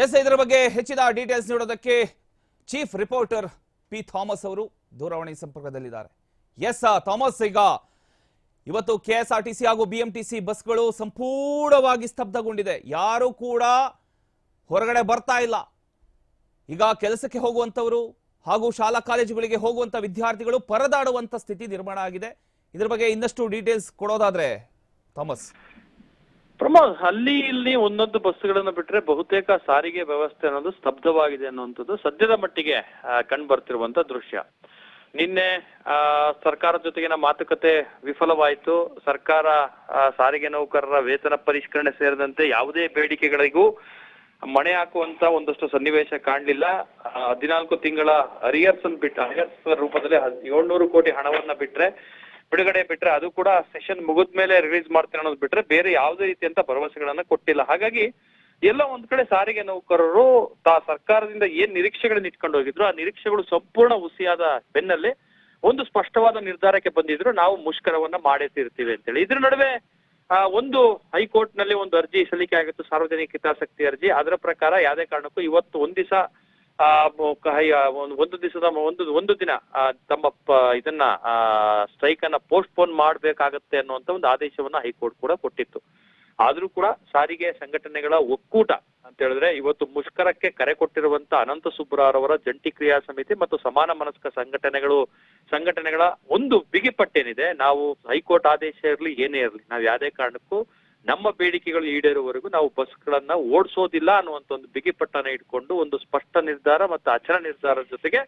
S ಇದರ ಬಗ್ಗೆ ಹೆಚ್ಚಿನ ಡೀಟೇಲ್ಸ್ ನೋಡೋದಕ್ಕೆ ಚೀಫ್ ರಿಪೋರ್ಟರ್ ಪಿ ಥಾಮಸ್ ಅವರು ದೂರವಾಣಿ ಸಂಪರ್ಕದಲ್ಲಿದ್ದಾರೆ. ಎಸ್ ಥಾಮಸ್ ಈಗ ಇವತ್ತು K S R T C ಹಾಗೂ ಬಿಎಂಟಿಸಿ ಬಸ್ಗಳು ಸಂಪೂರ್ಣವಾಗಿ ಸ್ತಬ್ಧಗೊಂಡಿದೆ. ಯಾರು ಕೂಡ ಹೊರಗಡೆ ಬರ್ತಾ ಇಲ್ಲ. ಈಗ ಕೆಲಸಕ್ಕೆ ಹೋಗುವಂಥವರು ಹಾಗೂ ಶಾಲಾ ಕಾಲೇಜುಗಳಿಗೆ ಹೋಗುವಂತ ವಿದ್ಯಾರ್ಥಿಗಳು ಪರದಾಡುವಂತ ಸ್ಥಿತಿ ನಿರ್ಮಾಣ ಆಗಿದೆ. ಇದ್ರ ಬಗ್ಗೆ ಇನ್ನಷ್ಟು ಡೀಟೇಲ್ಸ್ ಕೊಡೋದಾದ್ರೆ ಥಾಮಸ್ ಪ್ರಮೋದ್ ಅಲ್ಲಿ ಇಲ್ಲಿ ಒಂದೊಂದು ಬಸ್ಗಳನ್ನು ಬಿಟ್ರೆ ಬಹುತೇಕ ಸಾರಿಗೆ ವ್ಯವಸ್ಥೆ ಅನ್ನೋದು ಸ್ತಬ್ಧವಾಗಿದೆ ಅನ್ನುವಂಥದ್ದು ಸದ್ಯದ ಮಟ್ಟಿಗೆ ಕಂಡು ಬರ್ತಿರುವಂತ ದೃಶ್ಯ. ನಿನ್ನೆ ಆ, ಸರ್ಕಾರದ ಜೊತೆಗಿನ ಮಾತುಕತೆ ವಿಫಲವಾಯಿತು. ಸರ್ಕಾರ ಸಾರಿಗೆ ನೌಕರರ ವೇತನ ಪರಿಷ್ಕರಣೆ ಸೇರಿದಂತೆ ಯಾವುದೇ ಬೇಡಿಕೆಗಳಿಗೂ ಮಣೆ ಹಾಕುವಂತ ಒಂದಷ್ಟು ಸನ್ನಿವೇಶ ಕಾಣಲಿಲ್ಲ. ಹದಿನಾಲ್ಕು ತಿಂಗಳ ಅರಿಯರ್ಸ್ ಬಿಟ್ಟು ಅರಿಯರ್ಸ್ ರೂಪದಲ್ಲಿ ಏಳ್ನೂರು ಕೋಟಿ ಹಣವನ್ನ ಬಿಟ್ರೆ ಬಿಡುಗಡೆ ಬಿಟ್ರೆ ಅದು ಕೂಡ ಸೆಷನ್ ಮುಗಿದ ಮೇಲೆ ರಿಲೀಸ್ ಮಾಡ್ತೀನಿ ಅನ್ನೋದು ಬಿಟ್ರೆ ಬೇರೆ ಯಾವುದೇ ರೀತಿಯಂತ ಭರವಸೆಗಳನ್ನ ಕೊಟ್ಟಿಲ್ಲ. ಹಾಗಾಗಿ ಎಲ್ಲ ಒಂದ್ ಕಡೆ ಸಾರಿಗೆ ನೌಕರರು ತಾ ಸರ್ಕಾರದಿಂದ ಏನ್ ನಿರೀಕ್ಷೆಗಳನ್ನ ಇಟ್ಕೊಂಡು ಹೋಗಿದ್ರು ಆ ನಿರೀಕ್ಷೆಗಳು ಸಂಪೂರ್ಣ ಹುಸಿಯಾದ ಬೆನ್ನಲ್ಲೇ ಒಂದು ಸ್ಪಷ್ಟವಾದ ನಿರ್ಧಾರಕ್ಕೆ ಬಂದಿದ್ರು. ನಾವು ಮುಷ್ಕರವನ್ನ ಮಾಡೇ ಅಂತೇಳಿ. ಇದ್ರ ನಡುವೆ ಒಂದು ಹೈಕೋರ್ಟ್ನಲ್ಲಿ ಒಂದು ಅರ್ಜಿ ಸಲ್ಲಿಕೆ ಆಗಿತ್ತು, ಸಾರ್ವಜನಿಕ ಹಿತಾಸಕ್ತಿ ಅರ್ಜಿ. ಅದರ ಪ್ರಕಾರ ಯಾವುದೇ ಕಾರಣಕ್ಕೂ ಇವತ್ತು ಒಂದ್ ದಿವಸ ಒಂದು ಒಂದು ದಿವಸದ ಒಂದು ಒಂದು ದಿನ ತಮ್ಮ ಇದನ್ನ ಸ್ಟ್ರೈಕ್ ಅನ್ನ ಪೋಸ್ಟ್ ಪೋನ್ ಮಾಡ್ಬೇಕಾಗತ್ತೆ ಅನ್ನುವಂತ ಒಂದು ಆದೇಶವನ್ನ ಹೈಕೋರ್ಟ್ ಕೂಡ ಕೊಟ್ಟಿತ್ತು. ಆದ್ರೂ ಕೂಡ ಸಾರಿಗೆ ಸಂಘಟನೆಗಳ ಒಕ್ಕೂಟ ಅಂತ ಹೇಳಿದ್ರೆ ಇವತ್ತು ಮುಷ್ಕರಕ್ಕೆ ಕರೆ ಕೊಟ್ಟಿರುವಂತ ಅನಂತ ಸುಬ್ಬರಾರವರ ಜಂಟಿ ಕ್ರಿಯಾ ಸಮಿತಿ ಮತ್ತು ಸಮಾನ ಮನಸ್ಕ ಸಂಘಟನೆಗಳು, ಸಂಘಟನೆಗಳ ಒಂದು ಬಿಗಿಪಟ್ಟೇನಿದೆ ನಾವು ಹೈಕೋರ್ಟ್ ಆದೇಶ ಇರಲಿ, ಏನೇ ಇರಲಿ, ನಾವು ಯಾವುದೇ ಕಾರಣಕ್ಕೂ ನಮ್ಮ ಬೇಡಿಕೆಗಳು ಈಡೇರುವವರೆಗೂ ನಾವು ಬಸ್ಗಳನ್ನ ಓಡಿಸೋದಿಲ್ಲ ಅನ್ನುವಂತ ಒಂದು ಬಿಗಿಪಟ್ಟನ ಇಟ್ಕೊಂಡು ಒಂದು ಸ್ಪಷ್ಟ ನಿರ್ಧಾರ ಮತ್ತು ಅಚಲ ನಿರ್ಧಾರದ ಜೊತೆಗೆ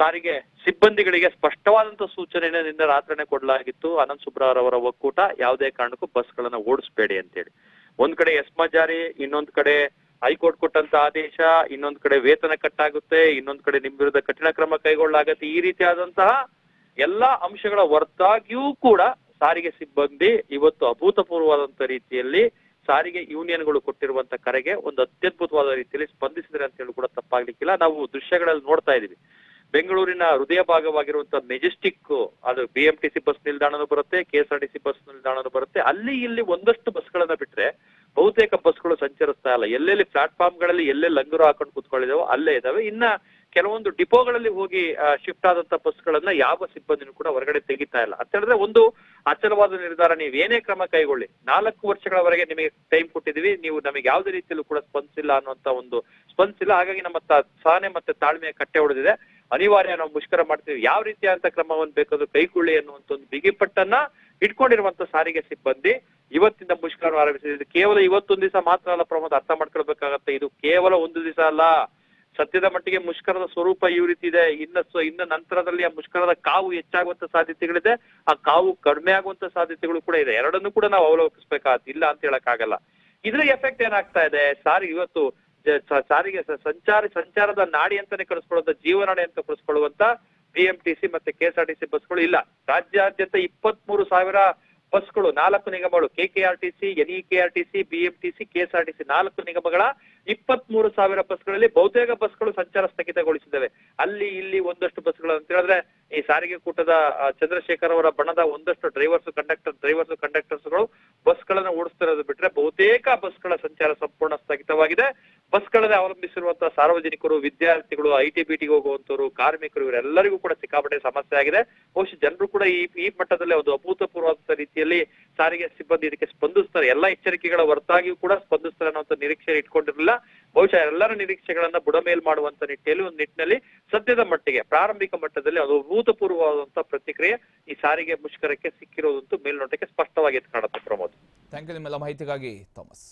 ಸಾರಿಗೆ ಸಿಬ್ಬಂದಿಗಳಿಗೆ ಸ್ಪಷ್ಟವಾದಂತ ಸೂಚನೆಯನ್ನ ನಿನ್ನೆ ರಾತ್ರಿನೇ ಕೊಡಲಾಗಿತ್ತು. ಅನಂತ್ ಅವರ ಒಕ್ಕೂಟ ಯಾವುದೇ ಕಾರಣಕ್ಕೂ ಬಸ್ಗಳನ್ನ ಓಡಿಸ್ಬೇಡಿ ಅಂತೇಳಿ. ಒಂದ್ ಕಡೆ ಎಸ್ಮಾ ಜಾರಿ, ಇನ್ನೊಂದ್ ಕಡೆ ಹೈಕೋರ್ಟ್ ಕೊಟ್ಟಂತ ಆದೇಶ, ಇನ್ನೊಂದ್ ಕಡೆ ವೇತನ ಕಟ್ಟಾಗುತ್ತೆ, ಇನ್ನೊಂದ್ ಕಡೆ ನಿಮ್ ವಿರುದ್ಧ ಕಠಿಣ ಕ್ರಮ ಕೈಗೊಳ್ಳಲಾಗತ್ತೆ. ಈ ರೀತಿಯಾದಂತಹ ಎಲ್ಲಾ ಅಂಶಗಳ ಹೊರತಾಗಿಯೂ ಕೂಡ ಸಾರಿಗೆ ಸಿಬ್ಬಂದಿ ಇವತ್ತು ಅಭೂತಪೂರ್ವವಾದಂತ ರೀತಿಯಲ್ಲಿ ಸಾರಿಗೆ ಯೂನಿಯನ್ಗಳು ಕೊಟ್ಟಿರುವಂತ ಕರೆಗೆ ಒಂದು ಅತ್ಯದ್ಭುತವಾದ ರೀತಿಯಲ್ಲಿ ಸ್ಪಂದಿಸಿದ್ರೆ ಅಂತ ಹೇಳಿ ಕೂಡ ತಪ್ಪಾಗ್ಲಿಕ್ಕಿಲ್ಲ. ನಾವು ದೃಶ್ಯಗಳಲ್ಲಿ ನೋಡ್ತಾ ಇದೀವಿ ಬೆಂಗಳೂರಿನ ಹೃದಯ ಭಾಗವಾಗಿರುವಂತ ಮೆಜೆಸ್ಟಿಕ್, ಅದು B M T C bus ನಿಲ್ದಾಣನೂ ಬರುತ್ತೆ K S R T C bus ನಿಲ್ದಾಣನೂ ಬರುತ್ತೆ. ಅಲ್ಲಿ ಇಲ್ಲಿ ಒಂದಷ್ಟು ಬಸ್ಗಳನ್ನ ಬಿಟ್ರೆ ಬಹುತೇಕ ಬಸ್ಗಳು ಸಂಚರಿಸ್ತಾ ಇಲ್ಲ. ಎಲ್ಲೆಲ್ಲಿ ಪ್ಲಾಟ್ಫಾರ್ಮ್ಗಳಲ್ಲಿ ಎಲ್ಲೆಲ್ಲಿ ಲಂಗರು ಹಾಕೊಂಡು ಕೂತ್ಕೊಂಡಿದಾವೋ ಅಲ್ಲೇ ಇದಾವೆ. ಇನ್ನ ಕೆಲವೊಂದು ಡಿಪೋಗಳಲ್ಲಿ ಹೋಗಿ ಶಿಫ್ಟ್ ಆದಂತ ಬಸ್ಗಳನ್ನ ಯಾವ ಸಿಬ್ಬಂದಿನೂ ಕೂಡ ಹೊರಗಡೆ ತೆಗಿತಾ ಇಲ್ಲ. ಅಂತ ಹೇಳಿದ್ರೆ ಒಂದು ಅಚಲವಾದ ನಿರ್ಧಾರ, ನೀವು ಏನೇ ಕ್ರಮ ಕೈಗೊಳ್ಳಿ. ನಾಲ್ಕು ವರ್ಷಗಳವರೆಗೆ ನಿಮಗೆ ಟೈಮ್ ಕೊಟ್ಟಿದೀವಿ ನೀವು ನಮಗೆ ಯಾವುದೇ ರೀತಿಯಲ್ಲೂ ಕೂಡ ಸ್ಪಂದಿಸಿಲ್ಲ ಅನ್ನುವಂತ ಒಂದು ಸ್ಪಂದಿಸಿಲ್ಲ. ಹಾಗಾಗಿ ನಮ್ಮ ಸಹನೆ ಮತ್ತೆ ತಾಳ್ಮೆಯ ಕಟ್ಟೆ ಹೊಡೆದಿದೆ ಅನಿವಾರ್ಯ ನಾವು ಮುಷ್ಕರ ಮಾಡ್ತೀವಿ. ಯಾವ ರೀತಿಯಾದಂತ ಕ್ರಮವನ್ನು ಬೇಕಾದ್ರೂ ಕೈಗೊಳ್ಳಿ ಅನ್ನುವಂತ ಒಂದು ಬಿಗಿಪಟ್ಟನ್ನ ಇಟ್ಕೊಂಡಿರುವಂತ ಸಾರಿಗೆ ಸಿಬ್ಬಂದಿ ಇವತ್ತಿಂದ ಮುಷ್ಕರ ಆರಂಭಿಸಿದೆ. ಕೇವಲ ಇವತ್ತೊಂದು ದಿವಸ ಮಾತ್ರ ಅಲ್ಲ ಪ್ರಮೋದ್, ಅರ್ಥ ಮಾಡ್ಕೊಳ್ಬೇಕಾಗತ್ತೆ. ಇದು ಕೇವಲ ಒಂದು ದಿವಸ ಅಲ್ಲ. ಸದ್ಯದ ಮಟ್ಟಿಗೆ ಮುಷ್ಕರದ ಸ್ವರೂಪ ಈ ರೀತಿ ಇದೆ ಇನ್ನ ಇನ್ನ ನಂತರದಲ್ಲಿ ಆ ಮುಷ್ಕರದ ಕಾವು ಹೆಚ್ಚಾಗುವಂತ ಸಾಧ್ಯತೆಗಳಿದೆ. ಆ ಕಾವು ಕಡಿಮೆ ಆಗುವಂತ ಸಾಧ್ಯತೆಗಳು ಕೂಡ ಇದೆ. ಎರಡನ್ನೂ ಕೂಡ ನಾವು ಅವಲೋಕಿಸಬೇಕಾದಿಲ್ಲ ಇಲ್ಲ ಅಂತ ಹೇಳಕ್ಕಾಗಲ್ಲ. ಇದ್ರ ಎಫೆಕ್ಟ್ ಏನಾಗ್ತಾ ಇದೆ? ಸಾರಿ ಇವತ್ತು ಸಾರಿಗೆ ಸಂಚಾರಿ ಸಂಚಾರ, ಸಂಚಾರದ ನಾಡಿ ಅಂತಾನೆ ಕಳಿಸ್ಕೊಳ್ಳುವಂತ, ಜೀವನಾಡಿ ಅಂತ ಕಳಿಸ್ಕೊಳ್ಳುವಂತ ಬಿಎಂಟಿಸಿ ಮತ್ತೆ ಕೆಎಸ್ಆರ್ಟಿಸಿ ಬಸ್ಗಳು ಇಲ್ಲ. ರಾಜ್ಯಾದ್ಯಂತ ಇಪ್ಪತ್ಮೂರು ಸಾವಿರ ಬಸ್ಗಳು ನಾಲ್ಕು ನಿಗಮಗಳು ಕೆಕೆಆರ್ಟಿಸಿ ಆರ್ ಬಿಎಂಟಿಸಿ ಕೆಎಸ್ಆರ್ಟಿಸಿ ನಾಲ್ಕು ನಿಗಮಗಳ ಇಪ್ಪತ್ತ್ ಮೂರು ಸಾವಿರ ಬಸ್ಗಳಲ್ಲಿ ಬಹುತೇಕ ಬಸ್ಗಳು ಸಂಚಾರ ಸ್ಥಗಿತಗೊಳಿಸಿದ್ದಾವೆ ಅಲ್ಲಿ ಇಲ್ಲಿ ಒಂದಷ್ಟು ಬಸ್ಗಳು ಅಂತ ಹೇಳಿದ್ರೆ ಈ ಸಾರಿಗೆ ಕೂಟದ ಚಂದ್ರಶೇಖರ್ ಅವರ ಬಣದ ಒಂದಷ್ಟು ಡ್ರೈವರ್ಸ್ ಕಂಡಕ್ಟರ್ ಡ್ರೈವರ್ಸ್ ಕಂಡಕ್ಟರ್ಸ್ಗಳು ಬಸ್ಗಳನ್ನು ಓಡಿಸ್ತಿರೋದು ಬಿಟ್ರೆ ಬಹುತೇಕ ಬಸ್ಗಳ ಸಂಚಾರ ಸಂಪೂರ್ಣ ಸ್ಥಗಿತವಾಗಿದೆ. ಬಸ್ಗಳನ್ನ ಅವಲಂಬಿಸಿರುವಂತಹ ಸಾರ್ವಜನಿಕರು, ವಿದ್ಯಾರ್ಥಿಗಳು ಐ ಟಿ ಬಿಟಿಗೆ ಹೋಗುವಂತವರು, ಕಾರ್ಮಿಕರು ಇವರೆಲ್ಲರಿಗೂ ಕೂಡ ಸಿಕ್ಕಾಪಟ್ಟೆ ಸಮಸ್ಯೆ ಆಗಿದೆ. ಬಹುಶಃ ಜನರು ಕೂಡ ಈ ಈ ಮಟ್ಟದಲ್ಲಿ ಒಂದು ಅಭೂತಪೂರ್ವವಾದ ರೀತಿಯಲ್ಲಿ ಸಾರಿಗೆ ಸಿಬ್ಬಂದಿ ಇದಕ್ಕೆ ಸ್ಪಂದಿಸ್ತಾರೆ. ಎಲ್ಲಾ ಎಚ್ಚರಿಕೆಗಳ ಹೊರತಾಗಿಯೂ ಕೂಡ ಸ್ಪಂದಿಸ್ತಾರೆ ಅನ್ನುವಂತ ನಿರೀಕ್ಷೆ ಇಟ್ಕೊಂಡಿರಲಿಲ್ಲ. ಬಹುಶಃ ಎಲ್ಲರ ನಿರೀಕ್ಷೆಗಳನ್ನ ಬುಡಮೇಲ್ ಮಾಡುವಂತ ನಿಟ್ಟಿನಲ್ಲಿ ಒಂದು ನಿಟ್ಟಿನಲ್ಲಿ ಸದ್ಯದ ಮಟ್ಟಿಗೆ, ಪ್ರಾರಂಭಿಕ ಮಟ್ಟದಲ್ಲಿ ಅದು ಅಭೂತಪೂರ್ವವಾದಂತಹ ಪ್ರತಿಕ್ರಿಯೆ ಈ ಸಾರಿಗೆ ಮುಷ್ಕರಕ್ಕೆ ಸಿಕ್ಕಿರೋದಂತೂ ಮೇಲ್ನೋಟಕ್ಕೆ ಸ್ಪಷ್ಟವಾಗಿ ಕಾಣುತ್ತೆ ಪ್ರಮೋದ್. ಥ್ಯಾಂಕ್ ಯು ನಿಮ್ಮೆಲ್ಲ ಮಾಹಿತಿಗಾಗಿ ಥಾಮಸ್